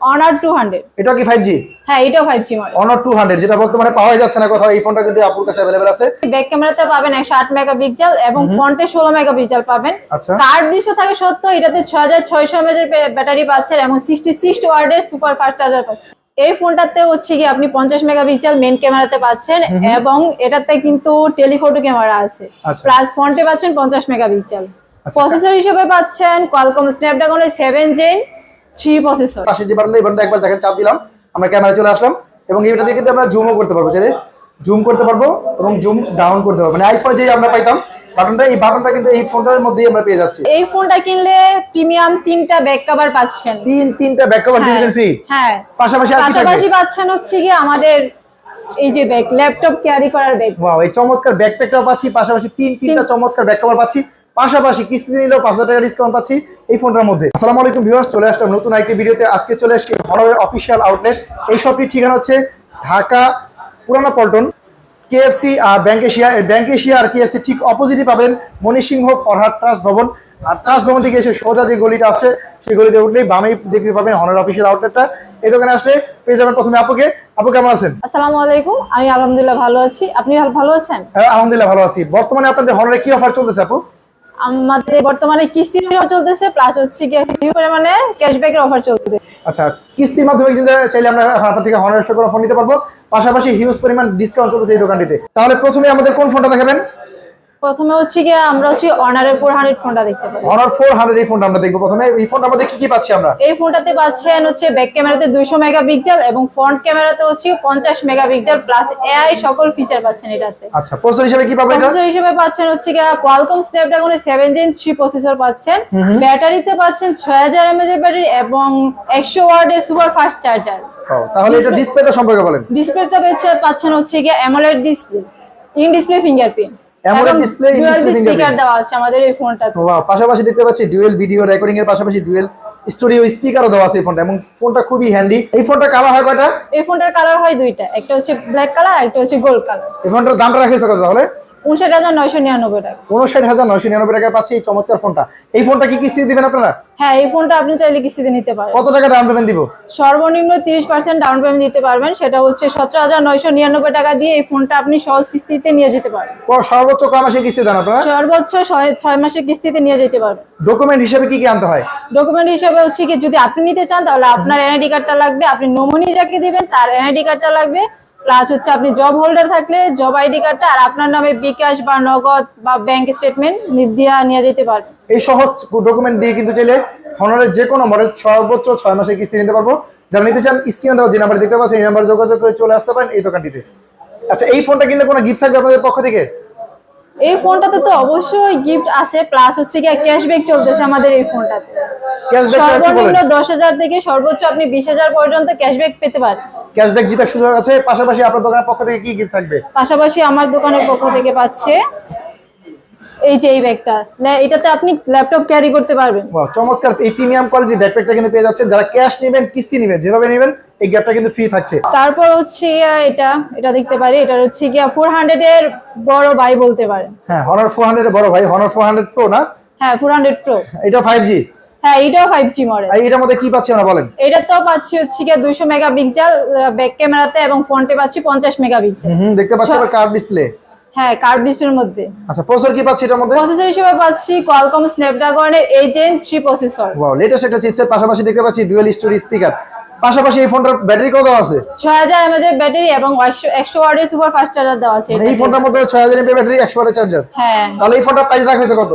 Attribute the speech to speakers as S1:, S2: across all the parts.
S1: Honour two hundred
S2: এটা কি five G
S1: হ্যাঁ এটাও five G model
S2: Honor two hundred যেটা বর্তমানে পাওয়া যাচ্ছে না কোথাও এই ফোনটা কিন্তু আপুর কাছে অ্যাভেলেবেল আছে।
S1: ব্যাক ক্যামেরাতে পাবেন একশো আট মেগাপিক্সেল এবং ফ্রন্টে ষোলো মেগাপিক্সেল পাবেন।
S2: আচ্ছা।
S1: কার্ড ডিসপ্লে থাকে সত্য এটাতে ছয় হাজার ছয়শো এমএচ ব্যাটারি পাচ্ছেন এবং সিক্সটি সিক্স ওয়ার্ডের সুপার ফাস্ট চার্জার পাচ্ছেন। এই ফোনটাতে হচ্ছে কি আপনি পঞ্চাশ মেগাপিক্সেল মেন ক্যামেরাতে পাচ্ছেন এবং এটাতে কিন্তু টেলিফোটো ক্যামেরা আছে।
S2: আচ্ছা।
S1: প্লাস ফ্রন্টে পাচ্ছেন পঞ্চাশ মেগাপিক্সেল প্রসেসর হিসেবে পাচ্ছেন কোয়ালকম স্ন্যাপড্রাগনের সেভেন জেন থ্রি প্রসেসর।
S2: পাশে যে বাটনটা এই বাটনটা একবার দেখেন চাপ দিলাম। আমরা ক্যামেরা চলে আসলাম এবং এটা দিয়ে কিন্তু আমরা জুমও করতে পারব যে জুম করতে পারব এবং জুম ডাউন করতে পারব। মানে আইফোনে যে আমরা পাইতাম বাটনটা এই বাটনটা কিন্তু এই ফোনটার মধ্যেই আমরা পেয়ে যাচ্ছি।
S1: এই ফোনটা কিনলে প্রিমিয়াম তিনটা ব্যাক কভার পাচ্ছেন।
S2: তিন তিনটা ব্যাক কভার দিবেন ফ্রি
S1: হ্যাঁ।
S2: পাশাপাশি আর
S1: পাশাপাশি পাচ্ছেন হচ্ছে কি আমাদের এই যে ব্যাগ ল্যাপটপ ক্যারি করার ব্যাগ
S2: ওয়াও এই চমৎকার ব্যাকপ্যাকটাও পাচ্ছি পাশাপাশি তিন তিনটা চমৎকার ব্যাক কভার পাচ্ছি। পাশাপাশি কিস্তি নিলেও পাঁচ হাজার টাকা ডিসকাউন্ট পাচ্ছি এই ফোনটার মধ্যে। আসসালামু আলাইকুম ভিউয়ার্স চলে আসলাম নতুন আরেকটি ভিডিওতে। আজকে চলে আসছি হনরের অফিসিয়াল আউটলেট এই শপটির ঠিকানা হচ্ছে ঢাকা পুরানা পল্টন কেএফসি আর ব্যাংক এশিয়া এই ব্যাংক এশিয়া আর কেএফসি ঠিক অপোজিটে পাবেন মণিসিংহ ফরহাদ ট্রাস্ট ভবন। আর ট্রাস্ট ভবন থেকে এসে সোজা যে গলিটা আছে সেই গলিতে উঠলেই বামেই দেখতে পাবেন হনার অফিসিয়াল আউটলেটটা এই দোকানে আসলে পেয়ে যাবেন প্রথমে আপুকে। আপু কেমন আছেন?
S1: আসসালামু আলাইকুম। আমি আলহামদুলিল্লাহ ভালো আছি। আপনি ভালো- ভালো আছেন?
S2: হ্যাঁ আলহামদুলিল্লাহ ভালো আছি। বর্তমানে আপনাদের হনারে কি অফার চলতেছে আপু?
S1: আমাদের বর্তমানে কিস্তির অফার চলতেছে প্লাস হচ্ছে কি হিউ পরিমাণে ক্যাশব্যাকের অফার চলতেছে।
S2: আচ্ছা কিস্তির মাধ্যমে কিন্তু চাইলে আমরা আপনার থেকে হনার করে ফোন নিতে পারব। পাশাপাশি হিউজ পরিমাণ ডিসকাউন্ট চলতেছে এই দোকানটিতে। তাহলে প্রথমে আমাদের কোন ফোনটা দেখাবেন?
S1: প্রথমে হচ্ছে কি আমরা হচ্ছে অনারের ফোর হান্ড্রেড ফোনটা দেখতে পাবো।
S2: ফোর হান্ড্রেড এই ফোনটা আমরা দেখব প্রথমে। এই ফোনটা আমাদের কি কি পাচ্ছি আমরা?
S1: এই ফোনটাতে পাচ্ছেন হচ্ছে ব্যাক ক্যামেরাতে দুইশো মেগাপিক্সেল এবং ফ্রন্ট ক্যামেরাতে হচ্ছে পঞ্চাশ মেগাপিক্সেল প্লাস এআই সকল ফিচার পাচ্ছেন এটাতে।
S2: আচ্ছা প্রসেসর হিসেবে কি পাবো এটা?
S1: প্রসেসর হিসেবে পাচ্ছেন হচ্ছে গিয়া কোয়ালকম স্ন্যাপড্রাগনের সেভেন জেন থ্রি প্রসেসর পাচ্ছেন। ব্যাটারিতে পাচ্ছেন ছয় হাজার এমএচ এর ব্যাটারি এবং একশো ওয়ার্ডের সুপার ফাস্ট চার্জার
S2: তাহলে এটা ডিসপ্লেটা সম্পর্কে বলেন।
S1: ডিসপ্লেটা পাচ্ছেন হচ্ছে গিয়া AMOLED display in display fingerprint speaker দেওয়া আছে আমাদের এই ফোনটাতে
S2: পাশাপাশি দেখতে পাচ্ছি ডুয়েল ভিডিও রেকর্ডিং এর পাশাপাশি ডুয়েল স্টুডিও স্পিকারও দেওয়া আছে এই ফোনটা এবং ফোনটা খুবই হ্যান্ডি এই ফোনটা কালার হয় কয়টা?
S1: এই ফোনটার কালার হয় দুইটা একটা হচ্ছে ব্ল্যাক কালার একটা হচ্ছে গোল্ড কালার
S2: এই ফোনটার দামটা রাখেছে কত তাহলে।
S1: উনষাট হাজার নয়শো নিরানব্বই টাকা।
S2: উনষাট হাজার নয়শো নিরানব্বই পাচ্ছি এই চমৎকার ফোনটা। এই ফোনটা কি কিস্তি দিবেন আপনারা?
S1: হ্যাঁ এই ফোনটা আপনি চাইলে কিস্তিতে নিতে পারেন।
S2: কত টাকা ডাউন পেমেন্ট দিব?
S1: সর্বনিম্ন তিরিশ পার্সেন্ট ডাউন পেমেন্ট দিতে পারবেন। সেটা হচ্ছে সতেরো হাজার নয়শো নিরানব্বই টাকা দিয়ে এই ফোনটা আপনি সহজ কিস্তিতে নিয়ে যেতে পারবেন
S2: সর্বোচ্চ কয় মাসে কিস্তি দেন আপনারা?
S1: সর্বোচ্চ ছয় ছয় মাসের কিস্তিতে নিয়ে যেতে পারবেন।
S2: ডকুমেন্ট হিসেবে কি কি আনতে হয়?
S1: ডকুমেন্ট হিসেবে হচ্ছে কি যদি আপনি নিতে চান তাহলে আপনার এনআইডি কার্ডটা লাগবে। আপনি নমুনি যাকে দিবেন তার এনআইডি কার্ডটা লাগবে। প্লাস হচ্ছে আপনি জব হোল্ডার থাকলে জব আইডি কার্ডটা আর আপনার নামে বিকাশ বা নগদ বা ব্যাংক স্টেটমেন্ট দিয়া নিয়ে যেতে পারবেন।
S2: এই সহজ ডকুমেন্ট দিয়ে কিন্তু চাইলে হনারের যে কোনো মডেল সর্বোচ্চ ছয় মাসের কিস্তি নিতে পারব। যারা নিতে চান স্ক্রিনে দেওয়া যে নাম্বার দেখতে পাচ্ছেন এই নাম্বারে যোগাযোগ করে চলে আসতে পারেন এই দোকানটিতে। আচ্ছা এই ফোনটা কিনলে কোনো গিফট থাকবে আপনাদের পক্ষ থেকে?
S1: এই ফোনটাতে তো অবশ্যই গিফট আছে প্লাস হচ্ছে কি ক্যাশব্যাক চলতেছে আমাদের এই ফোনটাতে সর্বনিম্ন দশ হাজার থেকে সর্বোচ্চ আপনি বিশ হাজার পর্যন্ত ক্যাশব্যাক পেতে পারেন।
S2: ক্যাশব্যাক জিতার সুযোগ আছে পাশাপাশি আপনার দোকানের পক্ষ থেকে কি গিফট থাকবে?
S1: পাশাপাশি আমার দোকানের পক্ষ থেকে পাচ্ছে এই যে এই ব্যাগটা। এটাতে আপনি ল্যাপটপ ক্যারি করতে পারবেন।
S2: চমৎকার। এই প্রিমিয়াম কোয়ালিটির ব্যাকপ্যাকটা কিন্তু পেয়ে যাচ্ছেন। যারা ক্যাশ নেবেন কিস্তি নেবেন যেভাবে নেবেন এই গ্যাপটা কিন্তু ফ্রি থাকছে।
S1: তারপর হচ্ছে এটা এটা দেখতে পারি এটা হচ্ছে কি ফোর হান্ড্রেড এর বড় ভাই বলতে পারেন।
S2: হ্যাঁ হনার ফোর হান্ড্রেড বড় ভাই হনার ফোর হান্ড্রেড প্রো না?
S1: হ্যাঁ ফোর হান্ড্রেড প্রো
S2: এটা ফাইভ জি
S1: হ্যাঁ এটাও
S2: এটার মধ্যে কি পাচ্ছি আমরা বলেন?
S1: এটা তো পাচ্ছি হচ্ছে ব্যাক ক্যামেরাতে এবং ফ্রন্টে পাচ্ছি
S2: হুম দেখতে পাচ্ছি আবার কার্ভ ডিসপ্লে
S1: হ্যাঁ কার্ভ ডিসপ্লের মধ্যে।
S2: আচ্ছা প্রসেসর কি পাচ্ছি এটার মধ্যে?
S1: প্রসেসর হিসেবে পাচ্ছি কোয়ালকম স্ন্যাপড্রাগনের এইচএন থ্রি প্রসেসর
S2: ওয়াও লেটেস্ট একটা চিপসের পাশাপাশি দেখতে পাচ্ছি ডুয়েল স্টোরি স্পিকার পাশাপাশি এই ফোনটার ব্যাটারি কত আছে?
S1: ছয় হাজার এর ব্যাটারি এবং সুপার ফাস্ট চার্জার দেওয়া আছে
S2: মানে এই ফোনটার মধ্যে ছয় হাজার এমপি ব্যাটারি ওয়াটের চার্জার
S1: হ্যাঁ।
S2: তাহলে এই ফোনটার প্রাইস রাখা হয়েছে কত?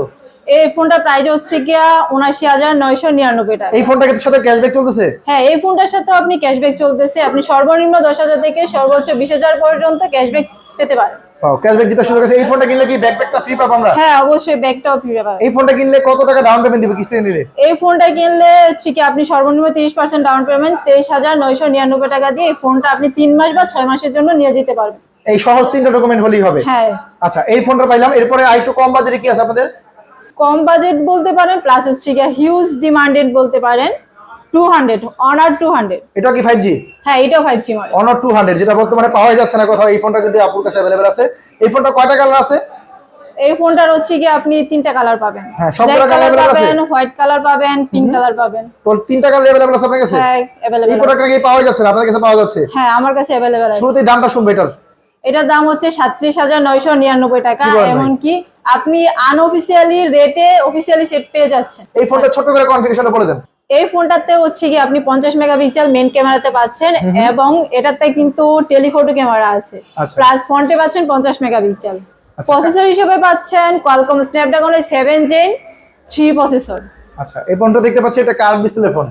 S1: এই ফোনটার প্রাইস হচ্ছে গিয়া উনাশি হাজার নয়শো নিরানব্বই টাকা।
S2: এই ফোনটার সাথে ক্যাশব্যাক চলতেছে?
S1: হ্যাঁ এই ফোনটার সাথে আপনি ক্যাশব্যাক চলতেছে। আপনি সর্বনিম্ন দশ হাজার থেকে সর্বোচ্চ বিশ হাজার পর্যন্ত ক্যাশব্যাক পেতে পারেন।
S2: ক্যাশব্যাক জিতার সুযোগ আছে। এই ফোনটা কিনলে কি ব্যাকপ্যাকটা ফ্রি পাবো আমরা?
S1: হ্যাঁ অবশ্যই ব্যাগটাও ফ্রি পাবেন।
S2: এই ফোনটা কিনলে কত টাকা ডাউন পেমেন্ট দিবে কিস্তি নিলে?
S1: এই ফোনটা কিনলে হচ্ছে কি আপনি সর্বনিম্ন তিরিশ পার্সেন্ট ডাউন পেমেন্ট তেইশ হাজার নয়শো নিরানব্বই টাকা দিয়ে এই ফোনটা আপনি তিন মাস বা ছয় মাসের জন্য নিয়ে যেতে পারবেন।
S2: এই সহজ তিনটা ডকুমেন্ট হলেই হবে।
S1: হ্যাঁ।
S2: আচ্ছা এই ফোনটা পাইলাম। এরপরে আরেকটু কম বাজারে কি আছে আপনাদের?
S1: কম বাজেট বলতে পারেন প্লাস হচ্ছে গিয়া হিউজ ডিমান্ডেড বলতে পারেন two hundred Honor two hundred
S2: এটা কি ফাইভ জি
S1: হ্যাঁ এটাও five G model
S2: Honor two hundred যেটা বর্তমানে পাওয়া যাচ্ছে না কোথাও এই ফোনটা কিন্তু আপুর কাছে অ্যাভেলেবেল আছে। এই ফোনটা কয়টা কালার আছে?
S1: এই ফোনটার হচ্ছে কি আপনি তিনটা কালার পাবেন।
S2: হ্যাঁ, সবগুলো
S1: color
S2: available আছে?
S1: পাবেন হোয়াইট কালার পাবেন পিঙ্ক কালার পাবেন।
S2: তো তিনটা কালার অ্যাভেলেবল আছে আপনার কাছে?
S1: হ্যাঁ
S2: अवेलेबल
S1: এই
S2: প্রোডাক্টটা কি পাওয়া যাচ্ছে না? আপনার কাছে পাওয়া যাচ্ছে?
S1: হ্যাঁ আমার কাছে অ্যাভেলেবেল আছে।
S2: শুরুতেই দামটা শুনব এটার।
S1: এটার দাম হচ্ছে সাতত্রিশ হাজার নয়শো নিরানব্বই টাকা
S2: কি
S1: এমনকি আপনি আনঅফিসিয়ালি রেটে অফিসিয়ালি সেট পেয়ে যাচ্ছেন।
S2: এই ফোনটা ছোট করে কনফিগারেশনটা বলে দেন।
S1: এই ফোনটাতে হচ্ছে কি আপনি পঞ্চাশ মেগাপিক্সেল মেন ক্যামেরাতে পাচ্ছেন এবং এটাতে কিন্তু টেলিফোটো ক্যামেরা আছে।
S2: আচ্ছা।
S1: প্লাস ফ্রন্টে পাচ্ছেন পঞ্চাশ মেগাপিক্সেল। প্রসেসর হিসেবে পাচ্ছেন কোয়ালকম স্ন্যাপড্রাগনের সেভেন জেন থ্রি প্রসেসর
S2: আচ্ছা এই ফোনটা দেখতে পাচ্ছি এটা কার্ড ডিসপ্লে ফোন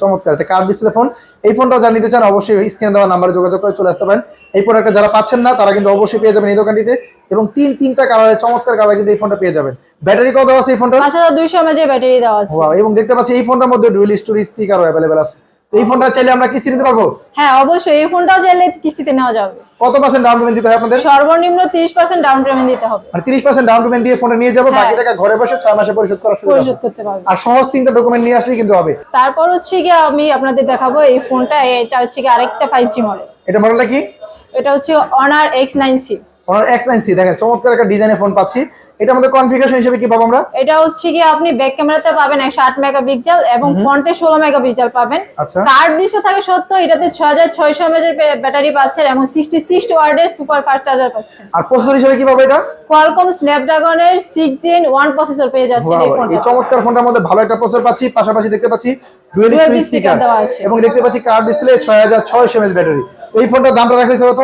S2: চমৎকার এটা কার্ড ডিসপ্লে ফোন এই ফোনটা যারা নিতে চান অবশ্যই স্ক্রিন দেওয়া নাম্বারে যোগাযোগ করে চলে আসতে পারেন। এই প্রোডাক্টটা যারা পাচ্ছেন না তারা কিন্তু অবশ্যই পেয়ে যাবেন এই দোকানটিতে। এবং তিন তিনটা কালারের চমৎকার কালার কিন্তু এই ফোনটা পেয়ে যাবেন। ব্যাটারি কত আছে এই ফোনটা
S1: পাঁচ হাজার দুইশো এমএজের ব্যাটারি দেওয়া আছে।
S2: ওয়াও এবং দেখতে পাচ্ছি এই ফোনটার মধ্যে ডুয়েল স্টোরি স্পিকারও অ্যাভেলেবেল আছে। এই ফোনটা চাইলে আমরা কিস্তি নিতে পারব?
S1: হ্যাঁ অবশ্যই। এই ফোনটাও চাইলে কিস্তিতে নেওয়া যাবে।
S2: কত পার্সেন্ট ডাউন পেমেন্ট দিতে হয় আপনাদের?
S1: সর্বনিম্ন তিরিশ পার্সেন্ট ডাউন পেমেন্ট দিতে হবে।
S2: মানে তিরিশ পার্সেন্ট ডাউন পেমেন্ট দিয়ে ফোনটা নিয়ে যাব বাকি
S1: হ্যাঁ।
S2: টাকা ঘরে বসে ছয় মাসে পরিশোধ করার সুযোগ
S1: পরিশোধ করতে পারবে।
S2: আর সহজ তিনটা ডকুমেন্ট নিয়ে আসলেই কিন্তু হবে।
S1: তারপর হচ্ছে কি আমি আপনাদের দেখাবো এই ফোনটা এটা হচ্ছে কি আরেকটা ফাইভ জি মডেল
S2: এটা মডেলটা কি?
S1: এটা হচ্ছে nine C
S2: Honor X nine C দেখেন চমৎকার একটা ডিজাইনের ফোন পাচ্ছি। এটা আমাদের কনফিগারেশন হিসেবে কি পাবো আমরা?
S1: এটা হচ্ছে কি আপনি ব্যাক ক্যামেরাতে পাবেন একশো আট মেগাপিক্সেল এবং ফ্রন্টে ষোলো মেগাপিক্সেল পাবেন।
S2: আচ্ছা।
S1: কার্ড ডিসপ্লে থাকে সত্ত্বেও এটাতে ছয় হাজার ছয়শো এমএজের ব্যাটারি পাচ্ছেন এবং সিক্সটি সিক্স ওয়ার্ডের সুপার ফাস্ট চার্জার পাচ্ছেন।
S2: আর প্রসেসর হিসেবে কি পাবো এটা?
S1: কোয়ালকম স্ন্যাপড্রাগনের সিক্স জেন ওয়ান প্রসেসর পেয়ে যাচ্ছেন এই
S2: Wow, এই চমৎকার ফোনটার মধ্যে ভালো একটা প্রসেসর পাচ্ছি পাশাপাশি দেখতে পাচ্ছি ডুয়েল স্পিকার
S1: দেওয়া আছে।
S2: এবং দেখতে পাচ্ছি কার্ড ডিসপ্লে ছয় হাজার ছয়শো এমএস ব্যাটারি এই ফোনটার দামটা রাখা হয়েছে কত?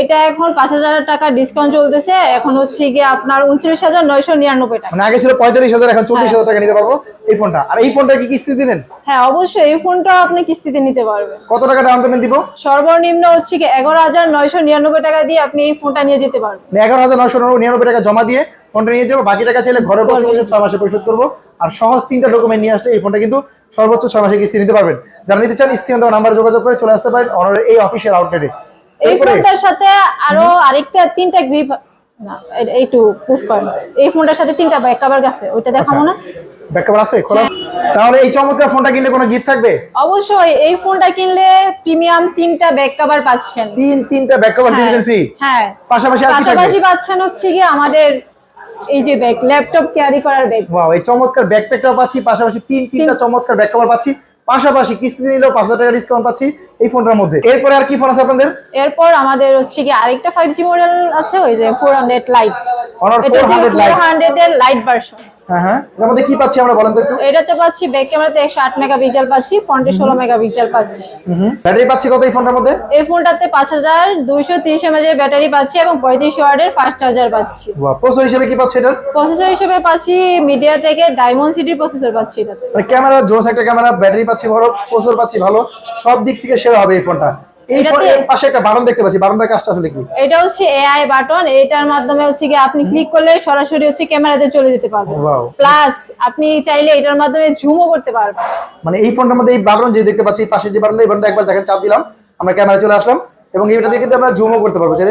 S1: এটা এখন পাঁচ হাজার টাকা ডিসকাউন্ট চলতেছে। এখন হচ্ছে গিয়ে আপনার উনত্রিশ হাজার নয়শো নিরানব্বই টাকা।
S2: মানে আগে ছিল পঁয়তাল্লিশ হাজার এখন চল্লিশ
S1: হ্যাঁ।
S2: হাজার টাকা নিতে পারব। এই ফোনটা আর এই ফোনটা কি কিস্তি দিবেন?
S1: হ্যাঁ অবশ্যই এই ফোনটা আপনি কিস্তিতে নিতে পারবেন।
S2: কত টাকা ডাউন পেমেন্ট দিব?
S1: সর্বনিম্ন হচ্ছে কি এগারো হাজার নয়শো নিরানব্বই টাকা দিয়ে আপনি এই ফোনটা নিয়ে যেতে পারবেন।
S2: মানে এগারো হাজার নশো নিরানব্বই টাকা জমা দিয়ে ফোনটা নিয়ে যাব। বাকি টাকা চাইলে ঘরে বসে বসে ছয় মাসে পরিশোধ করব। আর সহজ তিনটা ডকুমেন্ট নিয়ে আসলে এই ফোনটা কিন্তু সর্বোচ্চ ছয় মাসে কিস্তি নিতে পারবেন। যারা নিতে চান স্ক্রিন দেওয়া নাম্বারে যোগাযোগ করে চলে আসতে পারেন অনারের এই অফিসের আউটলেটে
S1: এই ফোনটার সাথে আরও আরেকটা তিনটা গ্রিপ না এইটু পুশ করেন। এই ফোনটার সাথে তিনটা ব্যাক কভার গেছে ওইটা দেখাবো না?
S2: ব্যাকআপ আছে? খোলা তাহলে এই চমৎকার ফোনটা কিনলে কোনো গিফট থাকবে?
S1: অবশ্যই এই ফোনটা কিনলে প্রিমিয়াম তিনটা ব্যাক কভার পাচ্ছেন।
S2: তিন তিনটা ব্যাকআপ দিয়ে দিবেন ফ্রি
S1: হ্যাঁ।
S2: পাশাপাশি আর
S1: পাশাপাশি পাচ্ছেন হচ্ছে কি আমাদের এই যে ব্যাগ ল্যাপটপ ক্যারি করার ব্যাগ
S2: ওয়াও এই চমৎকার ব্যাকপ্যাকটাও পাচ্ছি পাশাপাশি তিন তিনটা চমৎকার ব্যাক কভার পাচ্ছি। পাশাপাশি কিস্তিতে নিলেও পাঁচ হাজার টাকা ডিসকাউন্ট পাচ্ছি। এই ফোনটার মধ্যে। এরপরে আর কি ফোন আছে আপনাদের?
S1: এরপর আমাদের হচ্ছে কি আরেকটা ফাইভ জি মডেল আছে ওই যে ফোর হান্ড্রেড লাইট
S2: Honor
S1: এটা হচ্ছে
S2: 400
S1: ফোর
S2: Lite।
S1: হান্ড্রেড এর লাইট ভার্সন
S2: হ্যাঁ হ্যাঁ। এর মধ্যে কি পাচ্ছি আমরা বলেন তো একটু?
S1: এটাতে পাচ্ছি ব্যাক ক্যামেরাতে একশো আট মেগাপিক্সেল পাচ্ছি ফ্রন্টে ষোলো মেগাপিক্সেল পাচ্ছি।
S2: ব্যাটারি পাচ্ছি কত এই ফোনটার মধ্যে?
S1: এই ফোনটাতে পাঁচ হাজার দুইশো তিরিশ এমএজ এর ব্যাটারি পাচ্ছি এবং পঁয়ত্রিশ ওয়ার্ডের ফাস্ট চার্জার পাচ্ছি।
S2: ওয়াও প্রসেসর হিসেবে কি পাচ্ছি এটার?
S1: প্রসেসর হিসেবে পাচ্ছি মিডিয়াটেকের ডায়মন্ড সিটির প্রসেসর পাচ্ছি এটাতে।
S2: মানে ক্যামেরা জোস একটা ক্যামেরা ব্যাটারি পাচ্ছি ভালো প্রসেসর পাচ্ছি ভালো সব দিক থেকে সেরা হবে এই ফোনটা। এই ফোনের পাশে একটা বাটন দেখতে পাচ্ছি। বাটনটার কাজটা আসলে কি?
S1: এটা হচ্ছে এআই বাটন। এটার মাধ্যমে হচ্ছে কি আপনি ক্লিক করলে সরাসরি হচ্ছে ক্যামেরাতে চলে যেতে পারবেন। প্লাস আপনি চাইলে এটার মাধ্যমে জুমও করতে পারবেন।
S2: মানে এই ফোনটার মধ্যে এই বাটন যে দেখতে পাচ্ছি পাশে যে বাটনটা এই বাটনটা একবার দেখেন চাপ দিলাম। আমরা ক্যামেরা চলে আসলাম। এবং এইটা দিয়ে কিন্তু আমরা জুমও করতে পারব। যে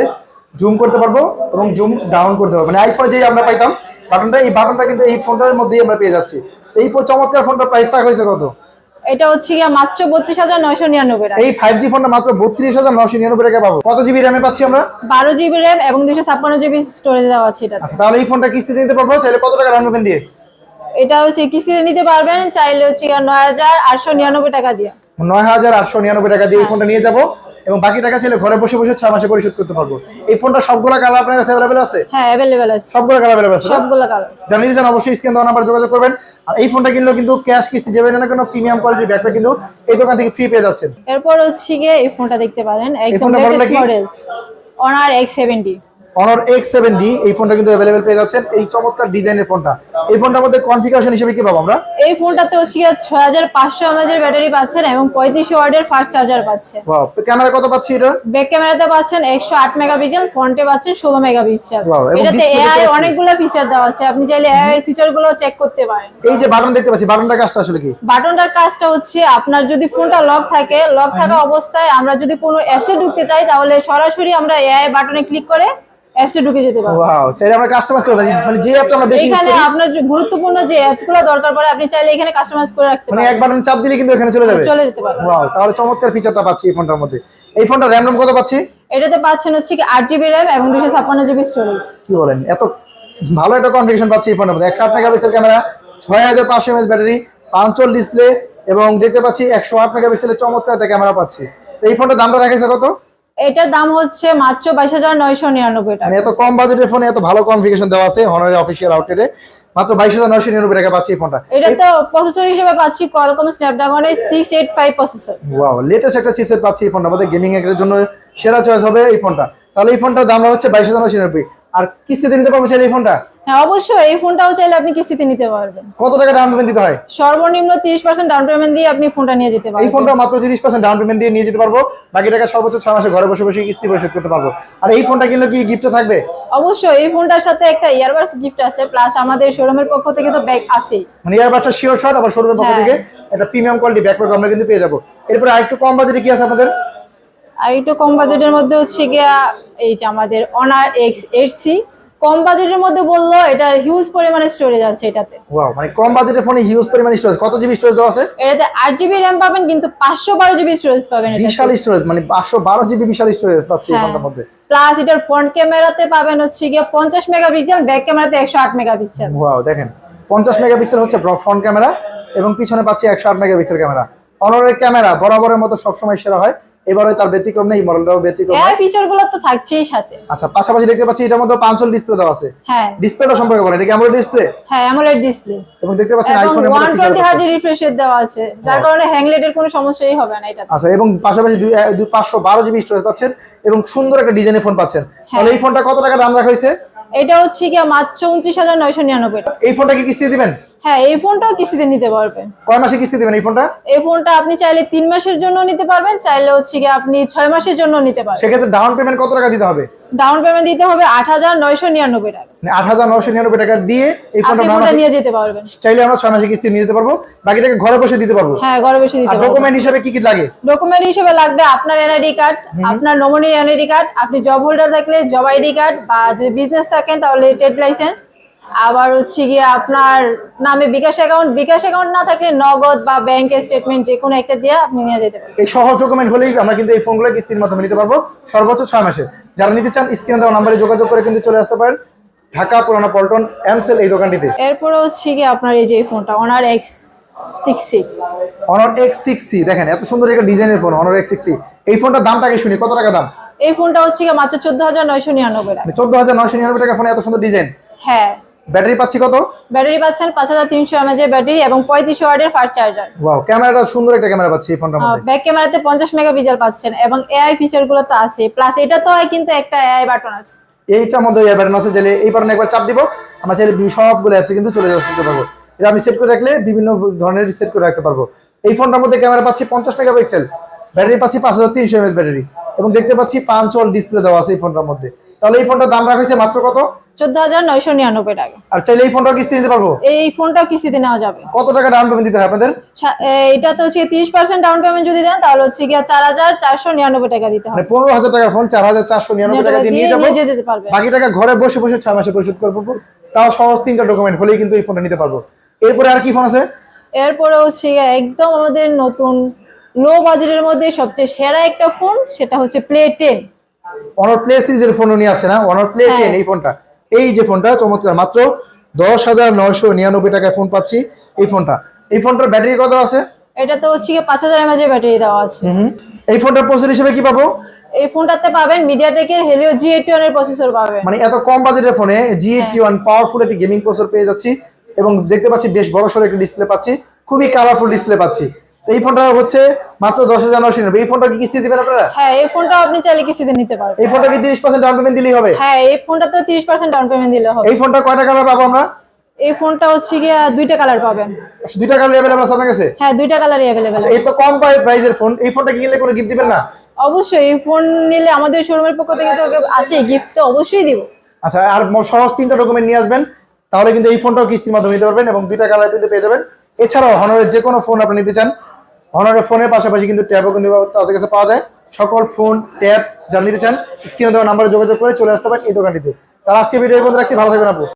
S2: জুম করতে পারব এবং জুম ডাউন করতে পারব। মানে আইফোনে যে আমরা পাইতাম বাটনটা এই বাটনটা কিন্তু এই ফোনটার মধ্যেই আমরা পেয়ে যাচ্ছি। এই ফোন চমৎকার ফোনটার প্রাইস রাখা হয়েছে কত?
S1: এটা হচ্ছে গিয়ে মাত্র বত্রিশ হাজার নয়শো নিরানব্বই টাকা।
S2: এই ফাইভ জি ফোনটা মাত্র বত্রিশ হাজার নয়শো নিরানব্বই টাকা পাবো। কত জিবি র্যামে পাচ্ছি আমরা?
S1: বারো জিবি র্যাম এবং দুশো ছাপ্পান্ন জিবি স্টোরেজ দেওয়া আছে এটাতে।
S2: আচ্ছা তাহলে এই ফোনটা কিস্তিতে নিতে পারব? চাইলে কত টাকা ডাউন পেমেন্ট দিয়ে?
S1: এটা হচ্ছে কিস্তিতে নিতে পারবেন চাইলে হচ্ছে নয় হাজার আটশো নিরানব্বই টাকা দিয়ে।
S2: নয় হাজার আটশো নিরানব্বই টাকা দিয়ে এই ফোনটা নিয়ে যাব। এবং বাকি টাকা ছেলে ঘরে বসে বসে ছয় মাসে পরিশোধ করতে পারব। এই ফোনটা সবগুলো কালার আপনার কাছে অ্যাভেলেবেল আছে?
S1: হ্যাঁ অ্যাভেলেবেল আছে।
S2: সবগুলো কালার অ্যাভেলেবেল আছে?
S1: সবগুলো কালার
S2: জানিয়ে দিয়েছেন অবশ্যই স্ক্রিন দেওয়া নাম্বার যোগাযোগ করবেন। আর এই ফোনটা কিনলেও কিন্তু ক্যাশ কিস্তি যাবে না কোনো প্রিমিয়াম কোয়ালিটি ব্যাগটা কিন্তু এই দোকান থেকে ফ্রি পেয়ে যাচ্ছেন।
S1: এরপর হচ্ছে গিয়ে এই ফোনটা দেখতে পারেন একদম latest model Honor X seventy
S2: Honor X seven D এই ফোনটা কিন্তু অ্যাভেলেবেল পেয়ে যাচ্ছেন। এই চমৎকার ডিজাইনের ফোনটা। এই ফোনটার মধ্যে কনফিগারেশন হিসেবে কি পাবো আমরা?
S1: এই ফোনটাতে হচ্ছে ছয় হাজার পাঁচশো এমএজ এর ব্যাটারি পাচ্ছেন এবং পঁয়ত্রিশ ওয়ার্ডের ফাস্ট চার্জার পাচ্ছেন
S2: ওয়াও ক্যামেরা কত পাচ্ছি এটা?
S1: ব্যাক ক্যামেরাতে পাচ্ছেন একশো আট মেগাপিক্সেল ফ্রন্টে পাচ্ছেন ষোলো মেগাপিক্সেল এটাতে এআই অনেকগুলো ফিচার দেওয়া আছে। আপনি চাইলে এআই এর ফিচারগুলো চেক করতে পারেন।
S2: এই যে বাটন দেখতে পাচ্ছি বাটনটার কাজটা আসলে কি?
S1: বাটনটার কাজটা হচ্ছে আপনার যদি ফোনটা লক থাকে লক থাকা অবস্থায় আমরা যদি কোনো অ্যাপসে ঢুকতে চাই তাহলে সরাসরি আমরা এআই বাটনে ক্লিক করে অ্যাপসে ঢুকে যেতে পারব
S2: ওয়াও চাইলে আমরা কাস্টমাইজ মানে যে অ্যাপটা আমরা বেশি
S1: এখানে আপনার গুরুত্বপূর্ণ যে অ্যাপসগুলো দরকার পড়ে আপনি চাইলে এখানে কাস্টমাইজ করে রাখতে
S2: মানে এক বাটন চাপ দিলে কিন্তু এখানে চলে যাবে।
S1: চলে যেতে পারে।
S2: ওয়াও তাহলে চমৎকার ফিচারটা পাচ্ছি এই ফোনটার মধ্যে। এই ফোনটা র্যাম রোম কত পাচ্ছি?
S1: এটাতে পাচ্ছেন হচ্ছে কি আট জিবি র্যাম এবং দুশো ছাপ্পান্ন জিবি স্টোরেজ
S2: কি বলেন? এত ভালো একটা কনফিগারেশন পাচ্ছি এই ফোনের মধ্যে। একশো আট মেগাপিক্সেল ক্যামেরা ছয় হাজার পাঁচশো এমএস ব্যাটারি পাঁচল ডিসপ্লে এবং দেখতে পাচ্ছি একশো আট মেগাপিক্সেলের চমৎকার একটা ক্যামেরা পাচ্ছি। তো এই ফোনটার দামটা রাখেছে কত?
S1: এটার দাম হচ্ছে মাত্র বাইশ হাজার নয়শো নিরানব্বই টাকা।
S2: মানে এত কম বাজেটের ফোনে এত ভালো কনফিগারেশন দেওয়া আছে হনারের অফিসিয়াল আউটলেটে মাত্র বাইশ হাজার নয়শো নিরানব্বই টাকা পাচ্ছি এই ফোনটা
S1: এটা তো প্রসেসর হিসেবে পাচ্ছি Qualcomm স্ন্যাপড্রাগনের six eight five processor
S2: wow latest একটা চিপসেট পাচ্ছি এই ফোনটা আমাদের গেমিং এর জন্য সেরা চয়েস হবে এই ফোনটা তাহলে এই ফোনটার দাম হচ্ছে বাইশ হাজার নয়শো নিরানব্বই। আর কিস্তিতে নিতে পারব চাইলে এই ফোনটা
S1: হ্যাঁ অবশ্যই এই ফোনটাও চাইলে আপনি কিস্তিতে নিতে পারবেন।
S2: কত টাকা ডাউন পেমেন্ট দিতে হয়?
S1: সর্বনিম্ন তিরিশ পার্সেন্ট ডাউন পেমেন্ট দিয়ে আপনি ফোনটা নিয়ে যেতে
S2: এই ফোনটা মাত্র তিরিশ পার্সেন্ট ডাউন পেমেন্ট দিয়ে নিয়ে যেতে পারব। বাকি টাকা সর্বোচ্চ ছয় মাসে ঘরে বসে বসে কিস্তি পরিশোধ করতে পারব। আর এই ফোনটা কিনলে কি গিফট থাকবে?
S1: অবশ্যই এই ফোনটার সাথে একটা ইয়ারবাডস গিফট আছে প্লাস আমাদের শোরুমের পক্ষ থেকে তো ব্যাগ আছেই।
S2: মানে ইয়ার বাচ্চা শিওর শট আবার শোরুমের পক্ষ
S1: হ্যাঁ।
S2: থেকে একটা প্রিমিয়াম কোয়ালিটি ব্যাকপ্যাক আমরা কিন্তু পেয়ে যাব। এরপরে আরেকটু কম বাজেটে কি আছে আপনাদের?
S1: আর একটু কম বাজেটের মধ্যে হচ্ছে গিয়া এই যে আমাদের অনার এক্স এইট সি কম বাজেটের মধ্যে বলল এটা হিউজ পরিমাণে স্টোরেজ আছে এটাতে।
S2: ওয়াও মানে কম বাজেটের ফোনে হিউজ পরিমাণে স্টোরেজ কত জিবি স্টোরেজ দেওয়া আছে?
S1: এটাতে আট জিবি র্যাম পাবেন কিন্তু পাঁচশো বারো জিবি স্টোরেজ পাবেন
S2: বিশাল স্টোরেজ মানে পাঁচশো বারো জিবি বিশাল স্টোরেজ পাচ্ছি এই
S1: হ্যাঁ।
S2: ফোনটার মধ্যে।
S1: প্লাস এটার ফ্রন্ট ক্যামেরাতে পাবেন হচ্ছে গিয়ে পঞ্চাশ মেগাপিক্সেল ব্যাক ক্যামেরাতে একশো আট মেগাপিক্সেল
S2: ওয়াও দেখেন পঞ্চাশ মেগাপিক্সেল হচ্ছে ফ্রন্ট ক্যামেরা এবং পিছনে পাচ্ছি একশো আট মেগাপিক্সেল ক্যামেরা অনরের ক্যামেরা বরাবরের মতো সবসময় সেরা হয়। এবারে তার ব্যতিক্রম নেই মডেলটাও ব্যতিক্রম
S1: এআই ফিচারগুলো তো থাকছেই সাথে।
S2: আচ্ছা পাশাপাশি দেখতে পাচ্ছি এটার মধ্যে পাঁচল ডিসপ্লে দেওয়া আছে।
S1: হ্যাঁ।
S2: ডিসপ্লেটা সম্পর্কে বলেন এটা কি অ্যামোলেড ডিসপ্লে
S1: হ্যাঁ অ্যামোলেড ডিসপ্লে
S2: এবং দেখতে পাচ্ছেন
S1: এবং
S2: আইফোনের
S1: ওয়ান
S2: মধ্যে
S1: টোয়েন্টি
S2: feature
S1: হার্ডি রিফ্রেশের দেওয়া আছে যার কারণে হ্যাংলেটের কোনো সমস্যাই হবে না এটা
S2: আচ্ছা এবং পাশাপাশি দুই আহ, দুই পাঁচশো বারো জিবি স্টোরেজ পাচ্ছেন এবং সুন্দর একটা ডিজাইনের ফোন পাচ্ছেন। তাহলে এই ফোনটা কত টাকা দাম রাখা হয়েছে?
S1: এটা হচ্ছে গিয়ে মাত্র উনত্রিশ হাজার নয়শো নিরানব্বই টাকা।
S2: এই ফোনটা কি কিস্তি দিবেন?
S1: হ্যাঁ এই ফোনটাও কিস্তিতে নিতে পারবেন।
S2: কয় মাসে কিস্তি দিবেন এই ফোনটা?
S1: এই ফোনটা আপনি চাইলে তিন মাসের জন্য নিতে পারবেন চাইলে হচ্ছে কি আপনি ছয় মাসের জন্য নিতে পারবেন।
S2: সেক্ষেত্রে ডাউন পেমেন্ট কত টাকা দিতে হবে?
S1: ডাউন পেমেন্ট দিতে হবে আট হাজার নয়শো নিরানব্বই টাকা।
S2: মানে আট হাজার নশো নিরানব্বই টাকা দিয়ে এই ফোনটা নয়
S1: যেতে পারবেন।
S2: চাইলে আমরা ছয় মাসে কিস্তি নিয়ে যেতে পারব বাকি টাকা ঘরে বসে দিতে পারব।
S1: হ্যাঁ ঘরে বসে দিতে পারবেন
S2: ডকুমেন্ট হিসাবে কি কি লাগে?
S1: ডকুমেন্ট হিসেবে লাগবে আপনার এনআইডি কার্ড আপনার নমিনির এনআইডি কার্ড আপনি জব হোল্ডার থাকলে জব আইডি কার্ড বা যদি বিজনেস থাকেন তাহলে ট্রেড লাইসেন্স আবার হচ্ছে গিয়ে আপনার নামে বিকাশ অ্যাকাউন্ট বিকাশ অ্যাকাউন্ট না থাকলে নগদ বা ব্যাংকের স্টেটমেন্ট যে কোনো একটা দিয়ে আপনি নিয়ে যেতে পারবেন।
S2: এই সহজ ডকুমেন্ট হলেই আমরা কিন্তু এই ফোনগুলো কিস্তির মাধ্যমে নিতে পারব। সর্বোচ্চ ছয় মাসে। যারা নিতে চান স্ক্রিনে দেওয়া নাম্বারে যোগাযোগ করে কিন্তু চলে আসতে পারেন। ঢাকা পুরানা পল্টন এমসেল এই দোকানটিতে।
S1: এরপরে হচ্ছে গিয়ে আপনার এই যে ফোনটা Honor X six six
S2: Honor X six C দেখেন এত সুন্দর একটা ডিজাইনের ফোন অনর এক্স সিক্স সি এই ফোনটার দামটাকে শুনি কত টাকা দাম?
S1: এই ফোনটা হচ্ছে গিয়ে মাত্র চোদ্দ হাজার নয়শো নিরানব্বই টাকা।
S2: চোদ্দ হাজার নয়শো নিরানব্বই টাকা ফোনে এত সুন্দর ডিজাইন।
S1: হ্যাঁ।
S2: ব্যাটারি পাচ্ছি কত?
S1: ব্যাটারি পাচ্ছেন পাঁচ হাজার তিনশো এমএজের ব্যাটারি এবং পঁয়ত্রিশ ওয়ার্ডের ফাস্ট চার্জার।
S2: ওয়াও ক্যামেরাটা সুন্দর একটা ক্যামেরা পাচ্ছি এই ফোনটার মধ্যে।
S1: ব্যাক ক্যামেরাতে পঞ্চাশ মেগাপিক্সেল পাচ্ছেন এবং এআই ফিচারগুলো তো আছে। প্লাস এটা তো হয় কিন্তু একটা এআই বাটন আছে।
S2: এইটার মধ্যে এয়ার ব্যাটন আছে চাইলে এই বাটনে একবার চাপ দিব আমরা চাইলে সবগুলো অ্যাপসে কিন্তু চলে আসতে পারব এটা আমি সেট করে রাখলে বিভিন্ন ধরনের সেট করে রাখতে পারব। এই ফোনটার মধ্যে ক্যামেরা পাচ্ছি পঞ্চাশ মেগা পিক্সেল ব্যাটারি পাচ্ছি পাঁচ হাজার তিনশো এমএস ব্যাটারি এবং দেখতে পাচ্ছি পাঁচ ওয়াল ডিসপ্লে দেওয়া আছে এই ফোনটার মধ্যে। তাহলে এই ফোনটার দাম রাখা হয়েছে মাত্র কত?
S1: চোদ্দ হাজার নয়শো নিরানব্বই টাকা।
S2: আর চাইলে এই ফোনটাও কিস্তি নিতে পারব?
S1: এই ফোনটাও কিস্তিতে নেওয়া যাবে।
S2: কত টাকা ডাউন পেমেন্ট দিতে হয় আপনাদের?
S1: এটা তো হচ্ছে তিরিশ পার্সেন্ট ডাউন পেমেন্ট যদি দেন তাহলে হচ্ছে গিয়ে চার হাজার চারশো নিরানব্বই টাকা দিতে হবে।
S2: পনেরো হাজার টাকার ফোন চার হাজার চারশো নিরানব্বই টাকা দিয়ে নিয়ে যাব।
S1: যেতে পারবে।
S2: বাকি টাকা ঘরে বসে বসে ছয় মাসে পরিশোধ করব। তাও সহজ তিনটা ডকুমেন্ট হলেই কিন্তু এই ফোনটা নিতে পারব। এরপরে আর কি ফোন আছে?
S1: এরপরে হচ্ছে একদম আমাদের নতুন লো বাজেটের মধ্যে সবচেয়ে সেরা একটা ফোন সেটা হচ্ছে প্লে টেন
S2: অনার প্লে সিরিজের ফোন নিয়ে আসে না? Honour play. টেন এই ফোনটা এই যে ফোনটা চমৎকার। মাত্র দশ হাজার নয়শো নিরানব্বই টাকায় ফোন পাচ্ছি এই ফোনটা। এই ফোনটার ব্যাটারি কত আছে?
S1: এটা তো হচ্ছে পাঁচ হাজার এমএজের ব্যাটারি দেওয়া আছে।
S2: এই ফোনটার প্রসেসর হিসেবে কি পাবো?
S1: এই ফোনটাতে পাবেন মিডিয়াটেকের হেলিও জি এইটি এর প্রসেসর পাবেন।
S2: মানে এত কম বাজেটের ফোনে জি এইটটি ওয়ান পাওয়ারফুল একটি গেমিং প্রসেসর পেয়ে যাচ্ছি এবং দেখতে পাচ্ছি বেশ বড় সড়ো একটি ডিসপ্লে পাচ্ছি। খুবই কালারফুল ডিসপ্লে পাচ্ছি। এই ফোনটা হচ্ছে মাত্র দশ হাজার নিরানব্বই। এই ফোনটা কি কিস্তি দিবেন আপনারা?
S1: হ্যাঁ এই ফোনটাও আপনি চাইলে কিস্তিতে নিতে পারবেন।
S2: এই ফোনটা কি তিরিশ পার্সেন্ট ডাউন পেমেন্ট দিলেই হবে?
S1: হ্যাঁ এই ফোনটা তো তিরিশ পার্সেন্ট ডাউন পেমেন্ট দিলে হবে।
S2: এই ফোনটা কয় টাকা পাবো আমরা?
S1: এই ফোনটা হচ্ছে গিয়ে দুইটা কালার পাবেন।
S2: দুইটা কালার অ্যাভেলেবল আছে আপনার কাছে?
S1: হ্যাঁ দুইটা কালারই
S2: আচ্ছা, এই তো কম প্রাইসের ফোন এই ফোনটা কিনলে কোনো গিফট দিবেন না?
S1: অবশ্যই এই ফোন নিলে আমাদের শোরুমের পক্ষ থেকে তো আছে গিফট তো অবশ্যই দিব।
S2: আচ্ছা আর সহজ তিনটা ডকুমেন্ট নিয়ে আসবেন। তাহলে কিন্তু এই ফোনটাও কিস্তির মাধ্যমে নিতে পারবেন এবং দুইটা কালার কিন্তু পেয়ে যাবেন। এছাড়াও হনরের যে কোনো ফোন আপনি নিতে চান হনারের ফোনের পাশাপাশি কিন্তু ট্যাবও কিন্তু তাদের কাছে পাওয়া যায়। সকল ফোন ট্যাব যারা নিতে চান স্ক্রিনে দেওয়া নাম্বারে যোগাযোগ করে চলে আসতে পারেন এই দোকানটিতে। তার আজকে ভিডিও পর্যন্ত রাখছি। ভালো থাকবেন আপু।